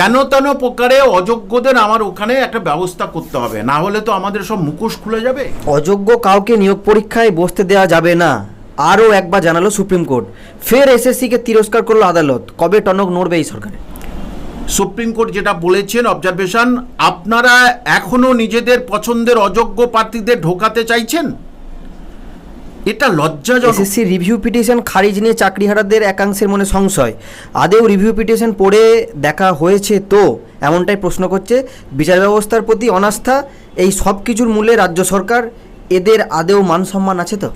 কেন তেন প্রকারে অযোগ্যদের আমার ওখানে একটা ব্যবস্থা করতে হবে? না হলে তো আমাদের সব মুখোশ খুলে যাবে। অযোগ্য কাউকে নিয়োগ পরীক্ষায় বসতে দেওয়া যাবে না আরও একবার জানালো সুপ্রিম কোর্ট। ফের এসএসসিকে তিরস্কার করল আদালত। কবে টনক নড়বে এই সরকারে? সুপ্রিম কোর্ট যেটা বলেছেন অবজারভেশন আপনারা এখনও নিজেদের পছন্দের অযোগ্য প্রার্থীদের ঢোকাতে চাইছেন? এটা লজ্জাজনক। এসএসসি রিভিউ পিটিশন খারিজ নিয়ে চাকরিহারাদের একাংশের মনে সংশয়। আদেও রিভিউ পিটিশন পড়ে দেখা হয়েছে তো এমনটাই প্রশ্ন করছে বিচার ব্যবস্থার প্রতি অনাস্থা। এই সব কিছুর মূলে রাজ্য সরকার এদের আদেও মান সম্মান আছে তো?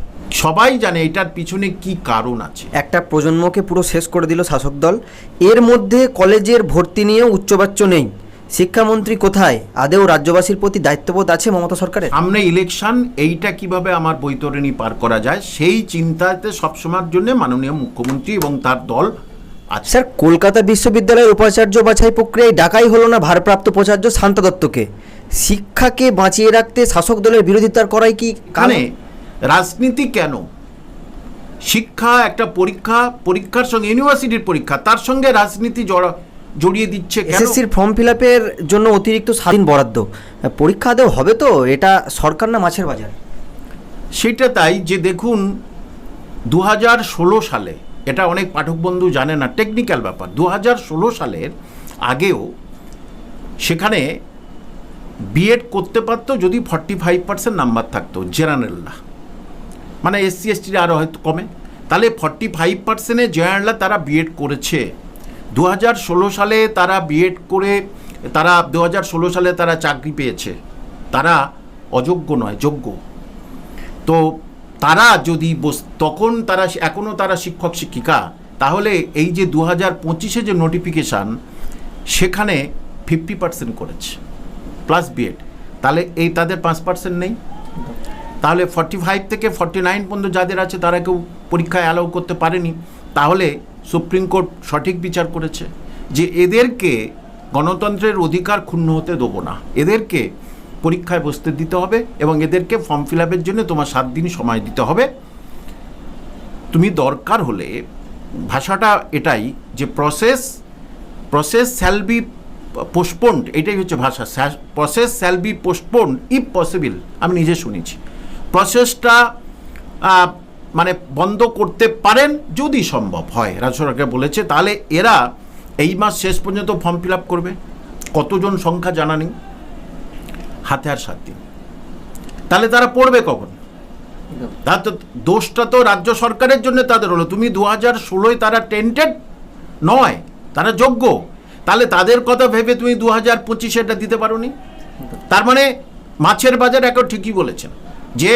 সবাই জানে এটার পিছনে কি কারণ আছে। একটা প্রজন্মকে পুরো শেষ করে দিল শাসক দল। এর মধ্যে কলেজের ভর্তি নিয়েও উচ্চবাচ্য নেই। শিক্ষামন্ত্রী কোথায়? আদেও রাজ্যবাসীর প্রতি দায়িত্ববোধ আছে মমতা সরকারের? সামনে ইলেকশন এইটা কীভাবে আমার বৈতরণী পার করা যায় সেই চিন্তাতে সবসময়ের জন্য মাননীয় মুখ্যমন্ত্রী এবং তার দল আছে। স্যার কলকাতা বিশ্ববিদ্যালয়ের উপাচার্য বাছাই প্রক্রিয়ায় ডাকাই হলো না ভারপ্রাপ্ত উপাচার্য শান্ত দত্তকে? শিক্ষাকে বাঁচিয়ে রাখতে শাসক দলের বিরোধিতার করাই কি কানে রাজনীতি কেন? শিক্ষা একটা পরীক্ষা পরীক্ষার সঙ্গে ইউনিভার্সিটির পরীক্ষা তার সঙ্গে রাজনীতি জড়া- জড়িয়ে দিচ্ছে এসএসসির ফর্ম ফিল আপের জন্য অতিরিক্ত স্বাধীন বরাদ্দ। পরীক্ষা আদেও হবে তো এটা সরকার না মাছের বাজার? সেটা তাই যে দেখুন দু ষোলো সালে এটা অনেক পাঠক বন্ধু জানে না টেকনিক্যাল ব্যাপার দু ষোলো সালের আগেও সেখানে বিএড করতে পারতো যদি ফর্টি ফাইভ পার্সেন্ট নাম্বার থাকতো জেনারেলরা মানে এসসি এসটির আরও হয়তো কমে। তাহলে ফর্টি ফাইভ পার্সেন্টে জেনারেলরা তারা বিএড করেছে। দু সালে তারা বিএড করে, তারা দু সালে তারা চাকরি পেয়েছে। তারা অযোগ্য নয়, যোগ্য। তো তারা যদি তখন তারা এখনও তারা শিক্ষক, শিক্ষিকা, তাহলে এই যে দু হাজার পঁচিশে যে নোটিফিকেশান সেখানে ফিফটি পার্সেন্ট করেছে প্লাস বিএড তাহলে এই তাদের পাঁচ পার্সেন্ট নেই। তাহলে ফর্টি ফাইভ থেকে ফর্টি নাইন পর্যন্ত যাদের আছে, তারা কেউ পরীক্ষায় অ্যালাউ করতে পারেনি। তাহলে সুপ্রিম কোর্ট সঠিক বিচার করেছে যে এদেরকে গণতন্ত্রের অধিকার ক্ষুণ্ণ হতে দেবো না। এদেরকে পরীক্ষায় বসতে দিতে হবে এবং এদেরকে ফর্ম ফিল আপের জন্য তোমার সাত দিন সময় দিতে হবে। তুমি দরকার হলে ভাষাটা এটাই যে process process shall be postponed এটাই হচ্ছে ভাষা। Process shall be postponed if possible আমি নিজে শুনেছি। প্রসেসটা মানে বন্ধ করতে পারেন যদি সম্ভব হয়। রাজ্য সরকার বলেছে, তাহলে এরা এই মাস শেষ পর্যন্ত ফর্ম ফিল আপ করবে। কতজন সংখ্যা জানা নেই। হাতে আর সাত দিন। তাহলে তারা পড়বে কখন? তা তো দোষটা তো রাজ্য সরকারের জন্য তাদের হলো। তুমি দু হাজার ষোলোয় তারা টেন্টেড নয়, তারা যোগ্য। তাহলে তাদের কথা ভেবে তুমি দু হাজার পঁচিশে এটা দিতে পারো তার মানে মাছের বাজার এখন ঠিকই বলেছেন। যে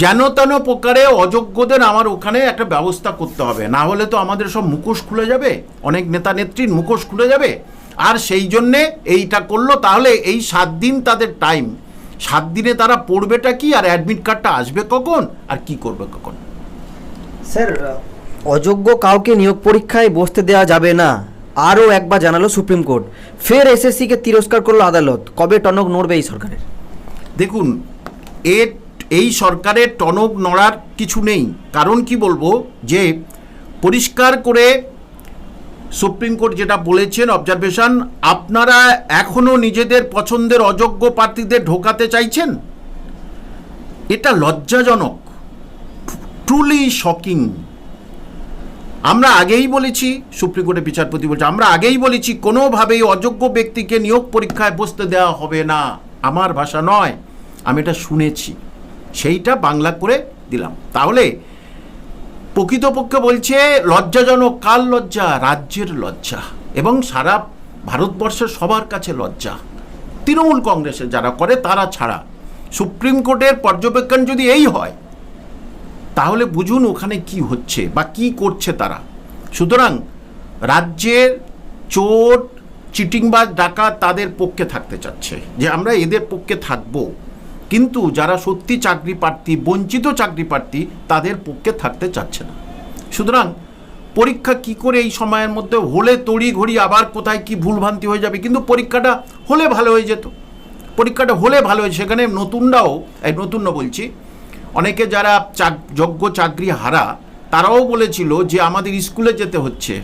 যেন তেন প্রকারে অযোগ্যদের আমার ওখানে একটা ব্যবস্থা করতে হবে। না হলে তো আমাদের সব মুখোশ খুলে যাবে অনেক নেতা নেত্রীর মুখোশ খুলে যাবে। আর সেই জন্যে এইটা করল তাহলে এই সাত দিন তাদের টাইম সাত দিনে তারা পড়বেটা কি আর অ্যাডমিট কার্ডটা আসবে কখন? আর কি করবে কখন? স্যার অযোগ্য কাউকে নিয়োগ পরীক্ষায় বসতে দেওয়া যাবে না আরও একবার জানালো সুপ্রিম কোর্ট ফের এসএসসিকে তিরস্কার করল আদালত কবে টনক নড়বে এই সরকারের? দেখুন এর এই সরকারের টনক নড়ার কিছু নেই। কারণ কি বলব? যে পরিষ্কার করে সুপ্রিম কোর্ট যেটা বলেছেন অবজারভেশন আপনারা এখনও নিজেদের পছন্দের অযোগ্য প্রার্থীদের ঢোকাতে চাইছেন? এটা লজ্জাজনক। ট্রুলি শকিং আমরা আগেই বলেছি, সুপ্রিম কোর্টের বিচারপতি বলছে, আমরা আগেই বলেছি, কোনোভাবেই অযোগ্য ব্যক্তিকে নিয়োগ পরীক্ষায় বসতে দেওয়া হবে না। আমার ভাষা নয়, আমি এটা শুনেছি। সেইটা বাংলা করে দিলাম। তাহলে প্রকৃতপক্ষে বলছে, লজ্জাজনক কাল লজ্জা? রাজ্যের লজ্জা। এবং সারা ভারতবর্ষের সবার কাছে লজ্জা। তৃণমূল কংগ্রেসের যারা করে, তারা ছাড়া। সুপ্রিম কোর্টের পর্যবেক্ষণ যদি এই হয়, তাহলে বুঝুন ওখানে কি হচ্ছে বা কি করছে তারা। সুতরাং রাজ্যের চোর, চিটিংবাজ, ডাকাত তাদের পক্ষে থাকতে চাচ্ছে। যে আমরা এদের পক্ষে থাকব কিন্তু যারা সত্যি চাকরি প্রার্থী, বঞ্চিত চাকরি প্রার্থী, তাদের পক্ষে থাকতে চাচ্ছে না। সুতরাং পরীক্ষা কি করে এই সময়ের মধ্যে হলে তড়ি ঘড়ি আবার কোথায় কি ভুলভ্রান্তি হয়ে যাবে? কিন্তু পরীক্ষাটা হলে ভালো হয়ে যেত। পরীক্ষাটা হলে ভালো হয়েছে সেখানে নতুনরাও, এই নতুন বলছি, অনেকে যারা চাক, যোগ্য চাকরি হারা, তারাও বলেছিল যে আমাদের স্কুলে যেতে হচ্ছে।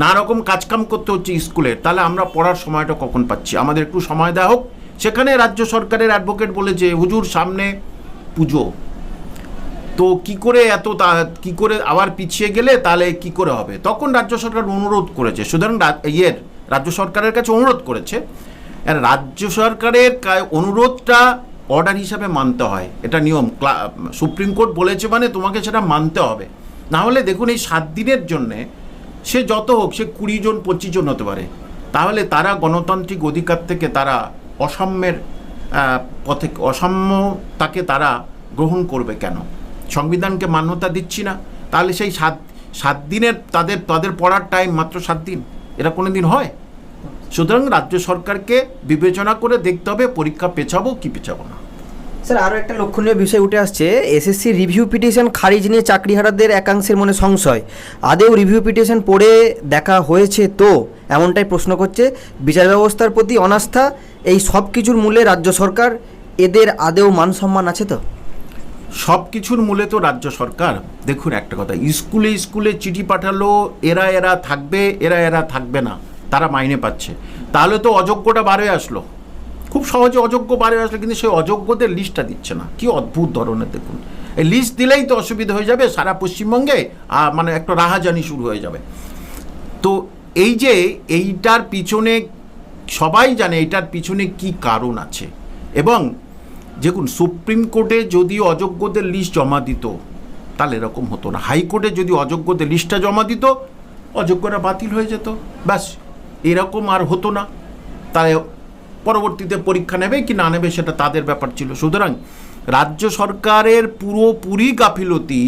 নানা রকম কাজকাম করতে হচ্ছে স্কুলের তাহলে আমরা পড়ার সময়টা কখন পাচ্ছি? আমাদের একটু সময় দেওয়া হোক। সেখানে রাজ্য সরকারের অ্যাডভোকেট বলেছে হুজুর, সামনে পুজো। তো কি করে এত তা- কি করে আবার পিছিয়ে গেলে তাহলে কি করে হবে? তখন রাজ্য সরকার অনুরোধ করেছে। সুতরাং ইয়ের, রাজ্য সরকারের কাছে অনুরোধ করেছে। রাজ্য সরকারের অনুরোধটা অর্ডার হিসাবে মানতে হয়। এটা নিয়ম। সুপ্রিম কোর্ট বলেছে মানে তোমাকে সেটা মানতে হবে। না হলে দেখুন এই সাত দিনের জন্যে সে যত হোক, সে কুড়ি জন, পঁচিশ জন হতে পারে। তাহলে তারা গণতান্ত্রিক অধিকার থেকে তারা অসাম্যের পথে অসাম্যতাকে তারা গ্রহণ করবে কেন? সংবিধানকে মান্যতা দিচ্ছি না। তাহলে সেই সাত সাত দিনের তাদের তাদের পড়ার টাইম মাত্র সাত দিন। এটা কোনো দিন হয়? সুতরাং রাজ্য সরকারকে বিবেচনা করে দেখতে হবে পরীক্ষা পেছাবো কি পেছাবো না। স্যার আরও একটা লক্ষণীয় বিষয় উঠে আসছে। এসএসসি রিভিউ পিটিশন খারিজ নিয়ে চাকরিহারাদের একাংশের মনে সংশয়। আদেও রিভিউ পিটিশন পড়ে দেখা হয়েছে তো, এমনটাই প্রশ্ন করছে বিচার ব্যবস্থার প্রতি অনাস্থা। এই সব কিছুর মূলে রাজ্য সরকার, এদের আদেও মান সম্মান আছে তো? সব কিছুর মূলে তো রাজ্য সরকার। দেখুন একটা কথা, স্কুলে স্কুলে চিঠি পাঠালো, এরা এরা থাকবে, এরা এরা থাকবে না, তারা মাইনে পাচ্ছে। তাহলে তো অযোগ্যটা বারে আসলো। খুব সহজে অযোগ্য বারে আসলে, কিন্তু সেই অযোগ্যদের লিস্টটা দিচ্ছে না। কি অদ্ভুত ধরনের দেখুন। এই লিস্ট দিলেই তো অসুবিধা হয়ে যাবে, সারা পশ্চিমবঙ্গে মানে একটা রাহাজানি শুরু হয়ে যাবে। তো এই যে এইটার পিছনে সবাই জানে এইটার পিছনে কি কারণ আছে। এবং দেখুন, সুপ্রিম কোর্টে যদি অযোগ্যদের লিস্ট জমা দিত, তাহলে এরকম হতো না। হাইকোর্টে যদি অযোগ্যদের লিস্টটা জমা দিত, অযোগ্যরা বাতিল হয়ে যেত। ব্যাস, এরকম আর হতো না। তাই পরবর্তীতে পরীক্ষা নেবে কি না নেবে সেটা তাদের ব্যাপার ছিল। সুতরাং রাজ্য সরকারের পুরোপুরি গাফিলতি,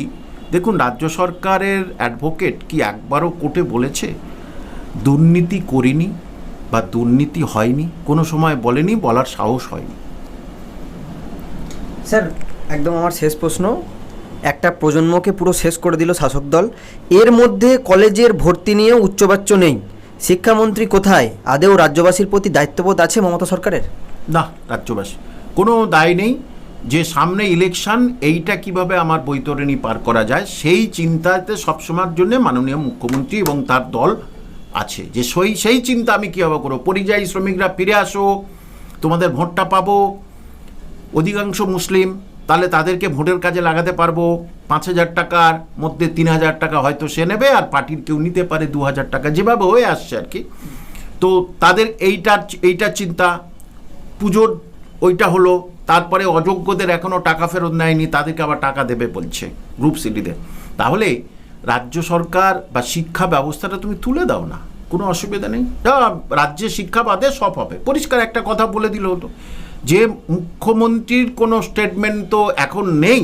দেখুন, রাজ্য সরকারের অ্যাডভোকেট কি একবারও কোর্টে বলেছে? দুর্নীতি করিনি বা দুর্নীতি হয়নি, কোনো সময় বলেনি, বলার সাহস হয়নি। স্যার, একদম আমার শেষ প্রশ্ন। একটা প্রজন্মকে পুরো শেষ করে দিল শাসক দল। এর মধ্যে কলেজের ভর্তি নিয়ে উচ্চবাচ্য নেই। শিক্ষামন্ত্রী কোথায়? আদেও রাজ্যবাসীর প্রতি দায়িত্ববোধ আছে মমতা সরকারের? না, রাজ্যবাসী। কোনো দায় নেই যে সামনে ইলেকশন এইটা কীভাবে আমার বৈতরণী পার করা যায়, সেই চিন্তাতে সবসময়ের জন্য মাননীয় মুখ্যমন্ত্রী এবং তার দল আছে। যে সেই সেই চিন্তা আমি কীভাবে করব? পরিযায়ী শ্রমিকরা ফিরে আসো, তোমাদের ভোটটা পাবো। অধিকাংশ মুসলিম তাহলে তাদেরকে ভোটের কাজে লাগাতে পারব। পাঁচ হাজার টাকার মধ্যে তিন হাজার টাকা হয়তো সে নেবে আর পার্টির কেউ নিতে পারে দু হাজার টাকা। যেভাবে হয়ে আসছে আর কি। তো তাদের এইটার এইটার চিন্তা। পুজোর ওইটা হলো, তারপরে অযোগ্যদের এখনও টাকা ফেরত নেয়নি, তাদেরকে আবার টাকা দেবে বলছে গ্রুপ সিটিতে তাহলে রাজ্য সরকার বা শিক্ষা ব্যবস্থাটা তুমি তুলে দাও না। কোনো অসুবিধা নেই। রাজ্যে শিক্ষা বাদে সব হবে। পরিষ্কার একটা কথা বলে দিলে হতো যে মুখ্যমন্ত্রীর কোনো স্টেটমেন্ট তো এখন নেই,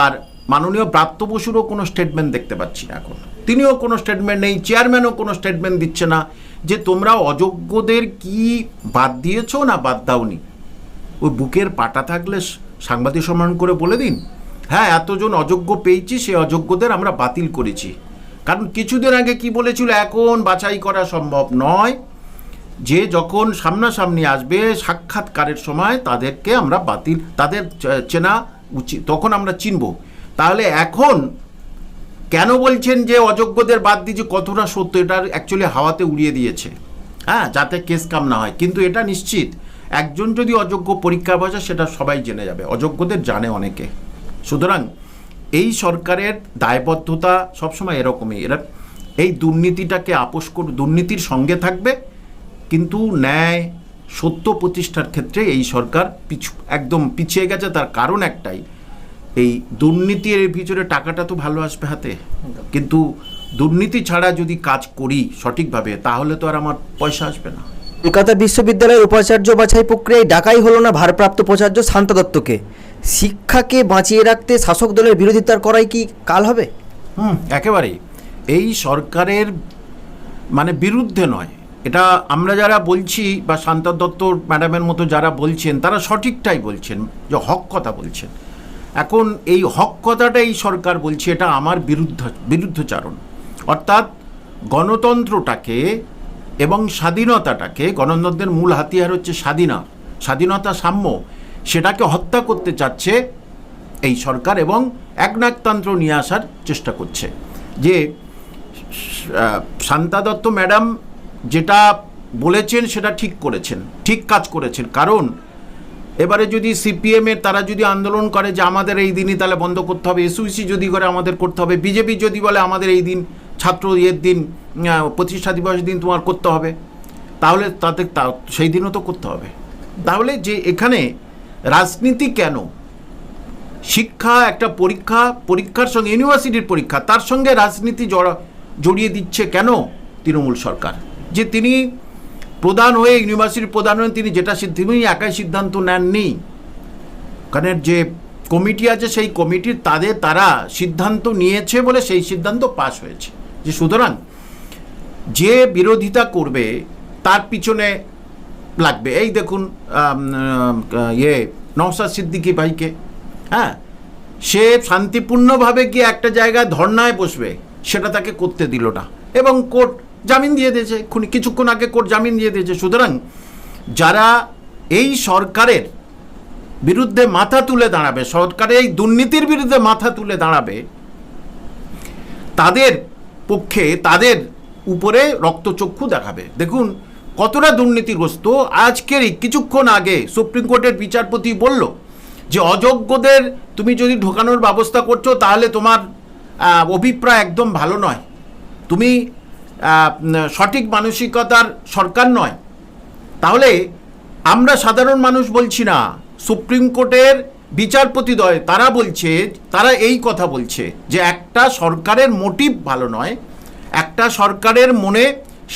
আর মাননীয় ব্রাত্য বসুরও কোনো স্টেটমেন্ট দেখতে পাচ্ছি না এখন। তিনিও কোনো স্টেটমেন্ট নেই চেয়ারম্যানও কোনো স্টেটমেন্ট দিচ্ছে না। যে তোমরা অযোগ্যদের কি বাদ দিয়েছ না বাদ দাওনি? ওই বুকের পাটা থাকলে সাংবাদিক সম্মান করে বলে দিন। হ্যাঁ এতজন অযোগ্য পেয়েছি, সেই অযোগ্যদের আমরা বাতিল করেছি। কারণ কিছুদিন আগে কি বলেছিল, এখন বাছাই করা সম্ভব নয়। যে যখন সামনাসামনি আসবে সাক্ষাৎকারের সময় তাদেরকে আমরা বাতিল, তাদের চেনা উচিত, তখন আমরা চিনব। তাহলে এখন কেন বলছেন যে অযোগ্যদের বাদ দিয়েছে কতটা সত্য, এটা অ্যাকচুয়ালি হাওয়াতে উড়িয়ে দিয়েছে। হ্যাঁ যাতে কেস কাম না হয়। কিন্তু এটা নিশ্চিত, একজন যদি অযোগ্য পরীক্ষা বসে সেটা সবাই জেনে যাবে। অযোগ্যদের জানে অনেকে। সুতরাং এই সরকারের দায়বদ্ধতা সবসময় এরকমই। এরা এই দুর্নীতিটাকে আপোষ দুর্নীতির সঙ্গে থাকবে কিন্তু ন্যায় সত্য প্রতিষ্ঠার ক্ষেত্রে এই সরকার পিছু একদম পিছিয়ে গেছে। তার কারণ একটাই এই দুর্নীতির ভিতরে টাকাটা তো ভালো আসবে হাতে। কিন্তু দুর্নীতি ছাড়া যদি কাজ করি সঠিকভাবে তাহলে তো আর আমার পয়সা আসবে না। কলকাতা বিশ্ববিদ্যালয়ের উপাচার্য বাছাই প্রক্রিয়ায় ডাকাই হলো না ভারপ্রাপ্ত উপাচার্য শান্তা দত্তকে। শিক্ষাকে বাঁচিয়ে রাখতে শাসক দলের বিরোধিতার করাই কি কাল হবে? হুম একেবারেই। এই সরকারের মানে বিরুদ্ধে নয় এটা আমরা যারা বলছি বা শান্ত দত্ত ম্যাডামের মতো যারা বলছেন, তারা সঠিকটাই বলছেন, যে হক কথা বলছেন। এখন এই হক কথাটা এই সরকার বলছে, এটা আমার বিরুদ্ধ, বিরুদ্ধচারণ। অর্থাৎ গণতন্ত্রটাকে এবং স্বাধীনতাটাকে, গণতন্ত্রের মূল হাতিয়ার হচ্ছে স্বাধীনা, স্বাধীনতা সাম্য, সেটাকে হত্যা করতে চাচ্ছে এই সরকার এবং একনাকতন্ত্র নিয়ে আসার চেষ্টা করছে। যে শান্তা দত্ত ম্যাডাম যেটা বলেছেন সেটা ঠিক করেছেন, ঠিক কাজ করেছেন। কারণ এবারে যদি সিপিএমের তারা যদি আন্দোলন করে যে আমাদের এই দিনই তাহলে বন্ধ করতে হবে, এসইসি যদি করে আমাদের করতে হবে, বিজেপি যদি বলে আমাদের এই দিন, ছাত্র ইয়ের দিন প্রতিষ্ঠা দিবসের দিন তোমার করতে হবে, তাহলে তাতে তা- সেই দিনও তো করতে হবে। তাহলে যে এখানে রাজনীতি কেন? শিক্ষা একটা পরীক্ষা, পরীক্ষার সঙ্গে, ইউনিভার্সিটির পরীক্ষা, তার সঙ্গে রাজনীতি জড়া, জড়িয়ে দিচ্ছে কেন তৃণমূল সরকার? যে তিনি প্রধান হয়ে, ইউনিভার্সিটির প্রধান হয়ে, তিনি যেটা তিনি একাই সিদ্ধান্ত নেননি। ওখানে যে কমিটি আছে, সেই কমিটির তাদের তারা সিদ্ধান্ত নিয়েছে বলে সেই সিদ্ধান্ত পাশ হয়েছে। যে সুতরাং যে বিরোধিতা করবে, তার পিছনে লাগবে। এই দেখুন ইয়ে নওসাদ সিদ্দিকি ভাইকে। হ্যাঁ সে শান্তিপূর্ণভাবে গিয়ে একটা জায়গায় ধর্নায় বসবে, সেটা তাকে করতে দিল না। এবং কোর্ট জামিন দিয়ে দিয়েছে, খুনি কিছুক্ষণ আগে কোর্ট জামিন দিয়ে দিয়েছে। সুতরাং যারা এই সরকারের বিরুদ্ধে মাথা তুলে দাঁড়াবে, সরকারের এই দুর্নীতির বিরুদ্ধে মাথা তুলে দাঁড়াবে, তাদের পক্ষে তাদের উপরে রক্তচক্ষু দেখাবে। দেখুন, কতটা দুর্নীতিগ্রস্ত। আজকেরই কিছুক্ষণ আগে সুপ্রিম কোর্টের বিচারপতি বলল যে, অযোগ্যদের তুমি যদি ঢোকানোর ব্যবস্থা করছ, তাহলে তোমার অভিপ্রায় একদম ভালো নয়। তুমি সঠিক মানসিকতার সরকার নয়। তাহলে আমরা সাধারণ মানুষ বলছি না, সুপ্রিম কোর্টের বিচারপতিদ্বয় তারা বলছে, তারা এই কথা বলছে যে একটা সরকারের মোটিভ ভালো নয়, একটা সরকারের মনে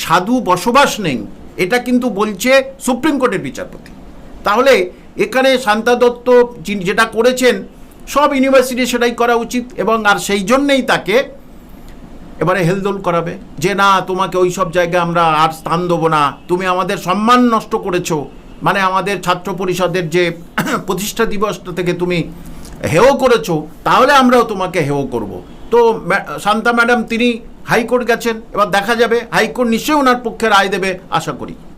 সাধু বসবাস নেই, এটা কিন্তু বলছে সুপ্রিম কোর্টের বিচারপতি। তাহলে এখানে শান্তা দত্ত যেটা করেছেন, সব ইউনিভার্সিটি সেটাই করা উচিত এবং আর সেই জন্যেই তাকে এবারে হেলদোল করাবে। যে, না, তোমাকে ওই সব জায়গায় আমরা আর স্থান দেবো না। তুমি আমাদের সম্মান নষ্ট করেছ। মানে আমাদের ছাত্র পরিষদের যে প্রতিষ্ঠা দিবসটা থেকে তুমি হেও করেছ, তাহলে আমরাও তোমাকে হেও করব। তো শান্তা ম্যাডাম, তিনি হাইকোর্ট গেছেন। এবার দেখা যাবে, হাইকোর্ট নিশ্চয়ই ওনার পক্ষে রায় দেবে, আশা করি।